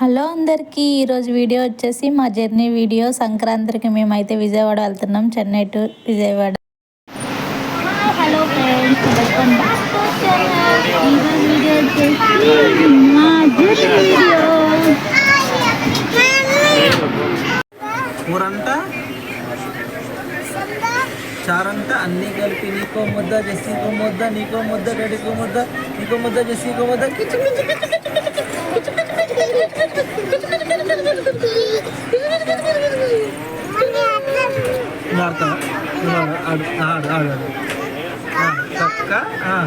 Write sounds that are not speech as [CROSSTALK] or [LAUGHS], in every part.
Hello అందరికీ ఈరోజు video వచ్చేసి మా జర్నీ వీడియో. సంక్రాంతికి మేమైతే విజయవాడ వెళ్తున్నాం Chennai to Vijayawada. Hi hello friends welcome back to channel. ఈరోజు వీడియో వచ్చేసి మా జర్నీ వీడియో. కూరంట చారంట అన్నీ కలిపి నీకో ముద్ద జెస్సీకో ముద్ద నీకో ముద్ద డాడీకో ముద్ద నీకో ముద్ద జెస్సీకో ముద్ద. Kichu Kichu Kichu Kichu Kichu. Narto, Narto, ada, ada, ada. Kakak, ah.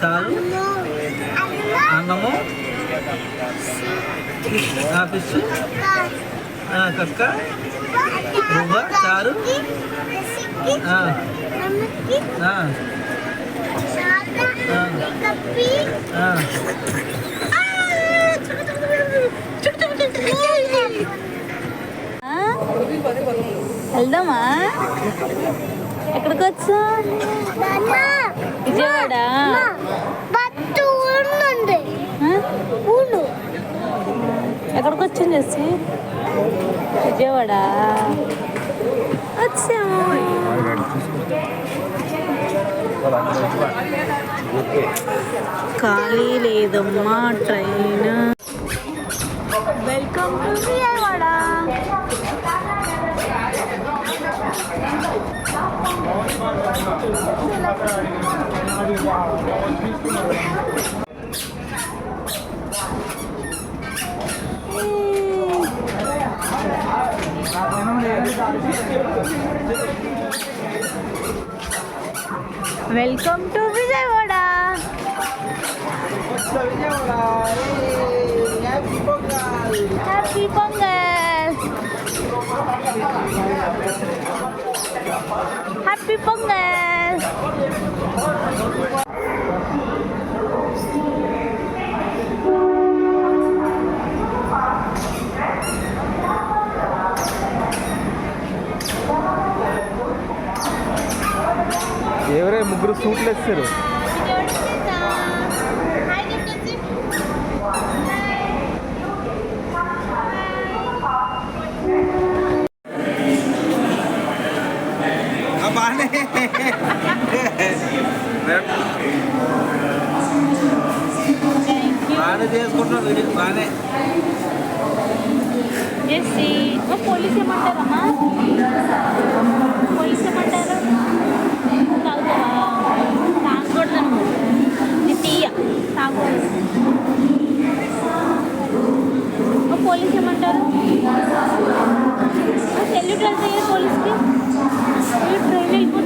Salu, ah. Anamo, Abisu, ah, ah kakak, Rumah, ah, ah, ah, ah, ah, ah, ah, వెళ్దామా? ఎక్కడికి వచ్చా విజయవాడ? ఎక్కడికి వచ్చాను చేసి విజయవాడ? వచ్చాము ఖాళీ లేదమ్మా train. Welcome to Welcome to Vijay Happy Pongal! ఎవరే ముగ్గురు సూట్లేస్తారు బాగానే బాగానే చేసుకుంటున్నాం వీడియో బాగానే జెస్సీ ఓ పోలీస్ ఏమంటారమ్మా? పోలీస్ ఏమంటారు? తాగుతావా? తాగకూడదు నువ్వు తీయ తాగకూడదు. పోలీస్ ఏమంటారు? సెల్యూట్ వెళ్తాయి పోలీస్కి? ట్రైన్ వెళ్ళిపోతుంది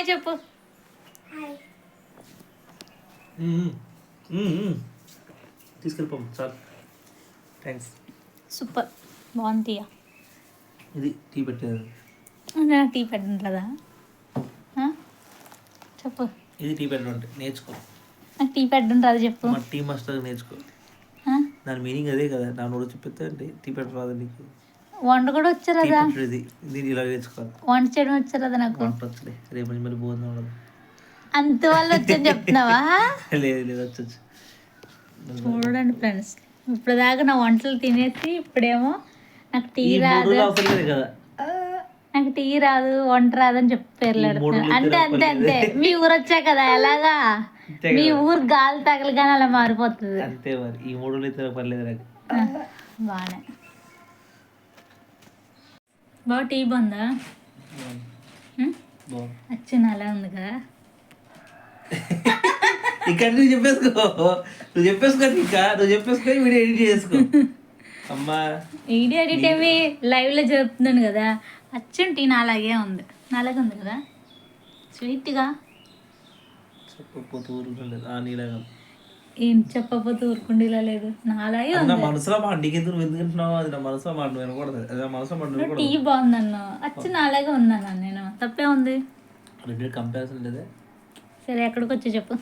హాయ్ చెప్పు. తీసుకెళ్ళిపోం చాలు. Thanks super. బాగుందియా ఇది టీ పెట్టేది. నా టీ పెట్టంట్లదా? చెప్పు. ఇది టీ పెట్టడం అంటే నేర్చుకో. నాకు టీ పెట్టంటారు చెప్పు. మా టీ మాస్టర్ నేర్చుకో. ఆ? దాని మీనింగ్ అదే కదా నా నోడు చెప్పితే అంటే టీ పెట్టరాదు నీకు. వంట కూడా వచ్చారదా దీన్ని ఇలా వేసుకోవాలి వంట చేయడం వచ్చారదా నాకు? వంట వచ్చలే రేపు మరి భోజనం ఉండదు. అంత వాళ్ళు వచ్చని చెప్తున్నావా? [LAUGHS] లేదు లేదు వచ్చొచ్చు. చూడండి ఫ్రెండ్స్. ఇప్పుడు దాకా నా వంటలు తినేసి ఇప్పుడేమో నాకు టీ రాదు. కదా. నాకు టీ రాదు వంట రాదని చెప్పి మూడు అంటే అంతే అంతే మీ ఊరు వచ్చా కదా ఎలాగా? అంతే మీ ఊరు గాలి తగలగానే అలా మారిపోతుంది. అంతే మరి. ఈ మూడు పర్లేదు నాకు. బాగానే బాగా టీ బాగుందా అచ్చన అలా ఉంది కదా ఇక్కడ నువ్వు చెప్పేసుకో. నువ్వు చెప్పేసుకో ఇంకా. నువ్వు చెప్పేసుకో వీడియో ఎడిట్ చేసుకో. అమ్మా. వీడియో ఎడిట్ ఏమి లైవ్లో చెప్తున్నాను కదా. అచ్చం టీ నాలాగే ఉంది. నాలాగే ఉంది కదా. స్వీట్గా. చెప్పకపోతే ఊరుకుండలేదు ఆ నీలాగా. ఏం చెప్పకపోతే ఊరుకుండేలా లేదు. నాలాగే నా మనసులో మాట నీకెందుకు ఎందుకుంటున్నావు అది నా మనసులో మాట వినకూడదు. అది నా మనసులో మాట వినకూడదు. టీ బాగుందన్న. అచ్చి నాలాగే ఉందన్న నేను. తప్పే ఉంది. రెండు కంపారిజన్ లేదే? సరే ఎక్కడికి వచ్చా చెప్పు.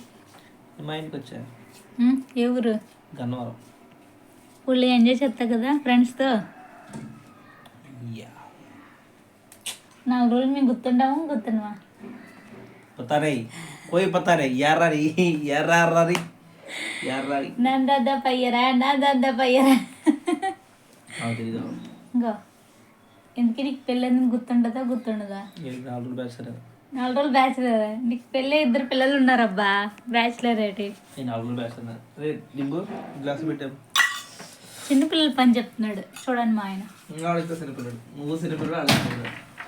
మా ఇంటికి వచ్చా? ఏ ఊరు? గన్నవరం. ఫుల్ ఎంజాయ్ చేస్తావు కదా ఫ్రెండ్స్తో? నాలుగు రోజులు మేము గుర్తుండము గుర్తున్నావా పతారే. కోయి పతారే. ఎర్రరి ఎర్ర ఎర్రరి. ನನ್ನ ದದ್ದ ಪಯ್ಯರ ನನ್ನ ದದ್ದ పయ్యరా ఇంకో ఎందుకు నీకు పెళ్ళని గుర్తుండదా గుర్తుండదా? నాలుగు రోజులు బ్యాచిలర్. నీకు పెళ్ళి ఇద్దరు పిల్లలు ఉన్నారబ్బా బ్యాచిలర్ ఏటి. చిన్నపిల్లల పని చెప్తున్నాడు. చూడండి మా ఆయన.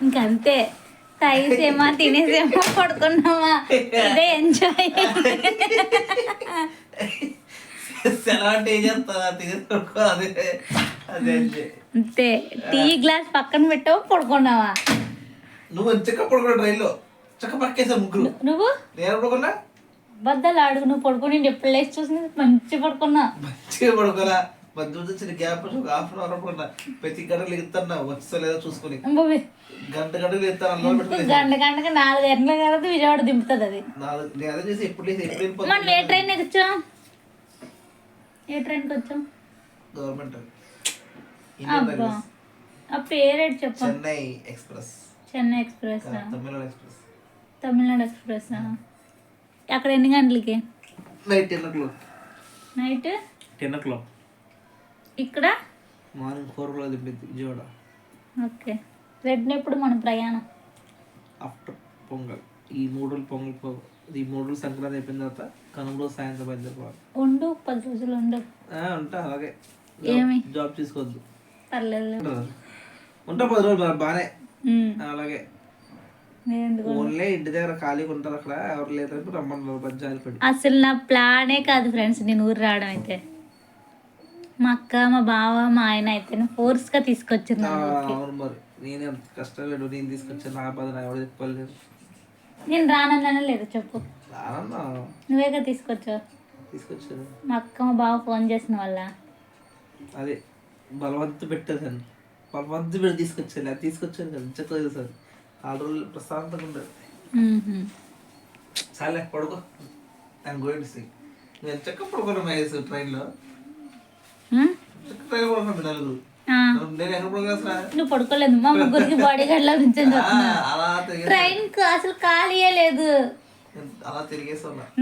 ఇంకా అంతే తాగేసేమా తినేసేమా పడుకున్నామా. అదే ఎంజాయ్ [LAUGHS] ఎలా అంటే ఏం చేస్తా తీసుకొడుకో అదే అదే అంతే. టీ గ్లాస్ పక్కన పెట్టావు పడుకున్నావా? నువ్వు మంచిగా పడుకున్నా ట్రైన్లో చక్క పక్కేసా ముగ్గురు. నువ్వు? నేను పడుకున్నా? బద్దలు అడుగు నువ్వు పడుకుని ఎప్పుడు లేచి చూసి మంచి పడుకున్నా. మంచిగా పడుకోరా మధ్య వచ్చిన గ్యాప్ ఒక హాఫ్ అన్ అవర్ పడుకున్నా ప్రతి గంటలు ఎగుతున్నా వస్తా లేదో చూసుకుని. గంట గంటలు పెట్టుకుని గంట గంటకి నాలుగు గంటల తర్వాత విజయవాడ దింపుతుంది అది. నాలుగు నేను అదే చేసి ఎప్పుడు లేసి ఎప్పుడు వెళ్ళిపోతాను. మనం ఏ ట్రైన్ వచ్చాం ఏ ట్రైన్కి వచ్చాం గవర్నమెంట్. ఆ పేరేంటి చెప్పు? Chennai express. Chennai express Tamil Nadu express. Tamil Nadu express అక్కడ ఎన్ని గంటలకి? Night ten o'clock. Night? Ten o'clock. ఇక్కడ? మార్నింగ్ ఫోర్ క్లాక్ దింపింది విజయవాడ ఓకే. ఎప్పుడు మన ప్రయాణం? ఆఫ్టర్ పొంగల్. ఈ మూడు రోజులు పొంగల్ పో ఈ మూడు రోజులు సంక్రాంతి అయిపోయిన తర్వాత కనుమ రోజు సాయంత్రం బయలుదేరిపోవాలి. ఉండు పది రోజులు ఉండు. ఆ, ఉంటా అలాగే. ఏమి? జాబ్ తీసుకోవద్దు. పర్లేదు. ఉంటా పది రోజులు బాగానే. అలాగే. ఓన్లీ ఇంటి దగ్గర ఖాళీగా ఉంటారు అక్కడ ఎవరు లేదని రమ్మన్నారు అసలు నా ప్లానే కాదు ఫ్రెండ్స్ నేను ఊరు రావడం అయితే. మా అక్క మా బావ మా ఆయన అయితే ఫోర్స్గా తీసుకొచ్చారు ఆ, నన్ను ఊరికి. అవును మరి. నేను కష్టపడి నేను తీసుకొచ్చాను నా బాధ నా ఎవరు చెప్పుకోలేదు. నేను రానన్నానే లేదు చెప్పు. రానన్నా? నువ్వేగా తీసుకొచ్చావు? తీసుకొచ్చాను. మా అక్క మా బావ ఫోన్ చేసిన వల్ల అదే బలవంతు పెట్టేదాన్ని బలవంతు పెట్టి తీసుకొచ్చాను అది తీసుకొచ్చాను కదా చెక్క సార్ ఆరు రోజులు ప్రశాంతంగా ఉండదు. చాలే పడుకో. టు సీ నేను చెక్క మహేష్ ట్రైన్లో నువ్వు పడుకోలేదు. మా ముగ్గురికి బాడీ గార్డ్ లా నుంచి అలా తిరిగి ట్రైన్ అసలు ఖాళీయే లేదు.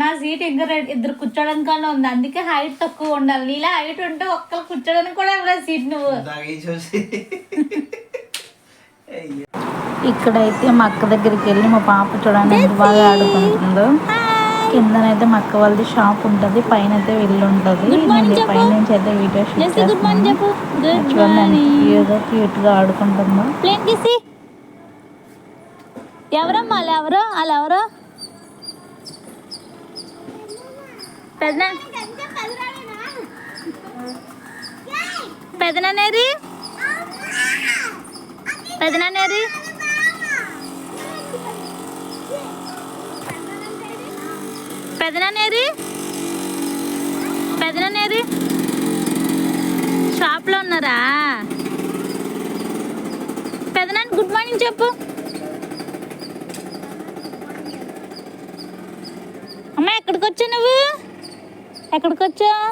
నా సీట్ ఇంకా ఇద్దరు కూర్చోడానికన్నా ఉంది. అందుకే హైట్ తక్కువ ఉండాలి. నీలా హైట్ ఉంటే ఒక్కరు కూర్చోడానికి కూడా ఇవ్వలేదు సీట్ నువ్వు. ఇక్కడైతే మా అక్క దగ్గరికి వెళ్ళి మా పాప చూడండి ఎంత బాగా ఆడుకుంటుందో. కిందనైతే మా అక్క వాళ్ళది షాప్ ఉంటుంది పైన అయితే ఇల్లు ఉంటుంది నేను పైన నుంచి అయితే వీడియో షూట్ చేస్తాను క్యూట్గా క్యూట్గా ఆడుకుంటుందో. ఎవరమ్మా వాళ్ళు ఎవరో వాళ్ళు ఎవరో. పెద్ద పెదనానేరి పెదనానేరి పెదనానేరి పెదననేది? షాప్లో ఉన్నారా? పెదనాన్ని గుడ్ మార్నింగ్ చెప్పు. అమ్మ ఎక్కడికి వచ్చావు నువ్వు? ఎక్కడికి వచ్చావు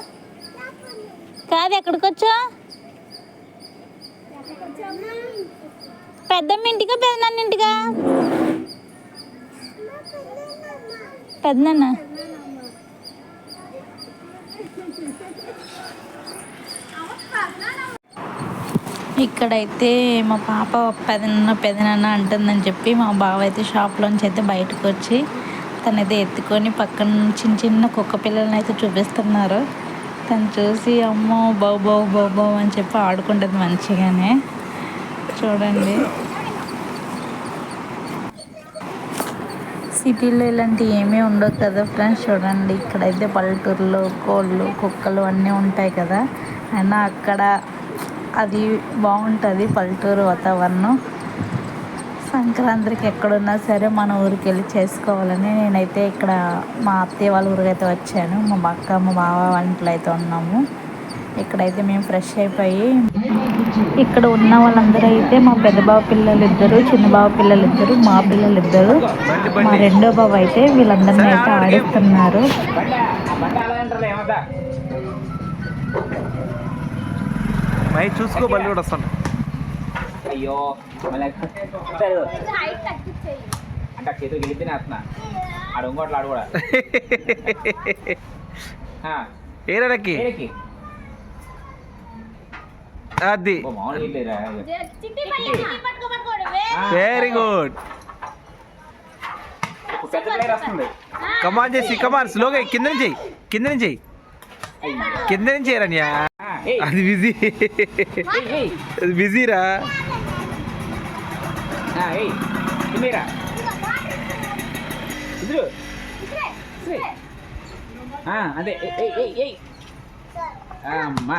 కాదు ఎక్కడికి వచ్చావు పెద్దమ్మ ఇంటికా పెద్దనాన్న ఇంటికా? పెద్దనాన్న ఇక్కడైతే మా పాప పెదనాన్న పెదనాన్న అంటుందని చెప్పి మా బావ అయితే షాప్లోంచి అయితే బయటకు వచ్చి తనైతే ఎత్తుకొని పక్కన చిన్న చిన్న కుక్క పిల్లల్ని అయితే చూపిస్తున్నారు. తను చూసి అమ్మో బావు బావు బావు బావు అని చెప్పి ఆడుకుంటుంది మంచిగానే. చూడండి. సిటీలో ఇలాంటివి ఏమీ ఉండవు కదా ఫ్రెండ్స్ చూడండి. ఇక్కడైతే పల్లెటూరులో కోళ్ళు కుక్కలు అన్నీ ఉంటాయి కదా. అయినా అక్కడ అది బాగుంటుంది పల్లెటూరు వాతావరణం. సంక్రాంతికి ఎక్కడున్నా సరే మన ఊరికి వెళ్ళి చేసుకోవాలని నేనైతే ఇక్కడ మా అత్తయ్య వాళ్ళ ఊరికి అయితే వచ్చాను. మా అక్క మా బావ వంటలు అయితే ఉన్నాము. ఇక్కడైతే మేము ఫ్రెష్ అయిపోయి ఇక్కడ ఉన్న వాళ్ళందరూ అయితే మా పెద్ద బావ పిల్లలు ఇద్దరు చిన్న బావ పిల్లలు ఇద్దరు మా పిల్లలు ఇద్దరు మా రెండో బావ అయితే వీళ్ళందరినీ అయితే ఆడిస్తున్నారు. మై చూసుకో బల్లి కూడా వస్తాను. అయ్యో అంటే చేతులు గెలిపిన ఆడు కూడా. [LAUGHS] ఏరకి ఏరికి. అది. వెరీ గుడ్ ఒక పెద్ద ప్లేయర్ వస్తుంది. కమాన్ చేసి కమాన్ స్లోగా కింద నుంచి కింద నుంచి. కింద నుంచి ఏయ్, అది బిజీ. అది బిజీరా అదే. అమ్మా.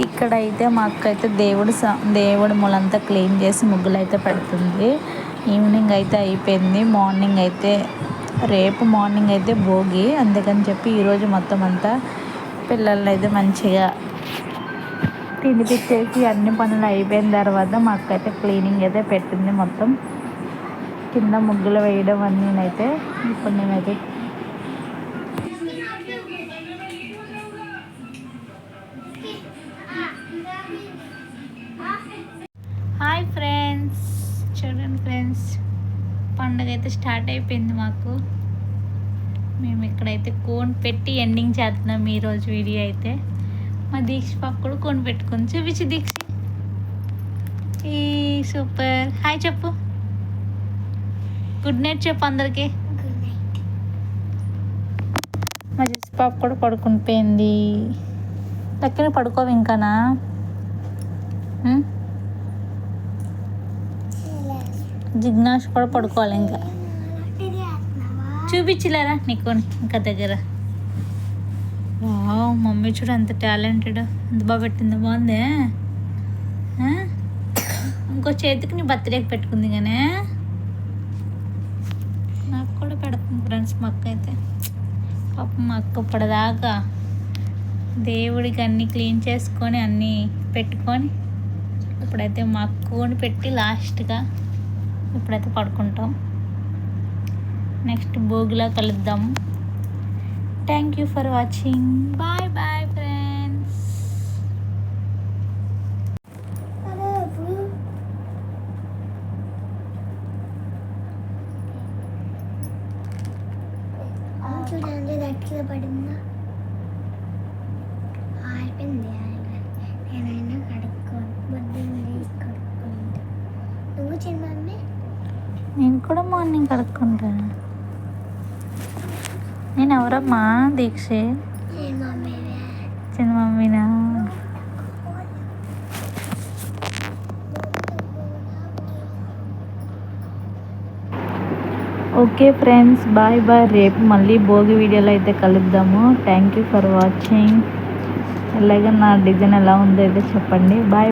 ఇక్కడైతే మా అక్క అయితే దేవుడు స- దేవుడు మొలంతా క్లీన్ చేసి ముగ్గులు అయితే పెడుతుంది. ఈవినింగ్ అయితే అయిపోయింది. మార్నింగ్ అయితే రేపు మార్నింగ్ అయితే భోగి. అందుకని చెప్పి ఈరోజు మొత్తం అంతా పిల్లల్ని అయితే మంచిగా తినిపించేసి అన్ని పనులు అయిపోయిన తర్వాత మా అక్క అయితే క్లీనింగ్ అయితే పెట్టింది మొత్తం. కింద ముగ్గులు వేయడం అన్నీ అయితే ఇప్పుడు నేనైతే స్టార్ట్ అయిపోయింది మాకు. మేము ఇక్కడైతే కోన్ పెట్టి ఎండింగ్ చేస్తున్నాం ఈరోజు వీడియో అయితే. మా దీక్ష పాప కూడా కోన్ పెట్టుకుంది. చూపించి దీక్ష ఈ సూపర్. హాయ్ చెప్పు. గుడ్ నైట్ చెప్పు అందరికి. మా జస్ పాప కూడా పడుకుని పోయింది దగ్గర పడుకోవు ఇంకానా? జిజ్ఞాస్ కూడా పడుకోవాలి ఇంకా. చూపించలేరా నీకు? ఇంకా దగ్గర. వావ్ మమ్మీ చూడు ఎంత టాలెంటెడ్. ఎంత బాగా పెట్టింది బాగుందే? ఇంకో చేతికి నీ బర్త్డేకి పెట్టుకుంది కానీ. నాకు కూడా పెడుతుంది ఫ్రెండ్స్ మా అక్క అయితే. పాప మా అక్క ఇప్పటిదాకా దేవుడికి అన్నీ క్లీన్ చేసుకొని అన్నీ పెట్టుకొని ఇప్పుడైతే మా అక్కని పెట్టి లాస్ట్గా ఇప్పుడైతే పడుకుంటాం. నెక్స్ట్ భోగిలో కలుద్దాం. Thank you for watching bye bye friends చూడండి పడిందా? ఆరిపోయింది నేనైనా కడుక్కోను పొద్దున్న లేచి కడుక్కుంటా. నువ్వు చిన్నమ్మే నేను కూడా మార్నింగ్ కడుక్కుంటా. నేను ఎవరమ్మా దీక్ష? చిన్న మమ్మీనా ఓకే ఫ్రెండ్స్ బాయ్ బాయ్. రేపు మళ్ళీ భోగి వీడియోలో అయితే కలుద్దాము. Thank you for watching. అలాగే నా డిజైన్ ఎలా ఉందో అయితే చెప్పండి. బాయ్.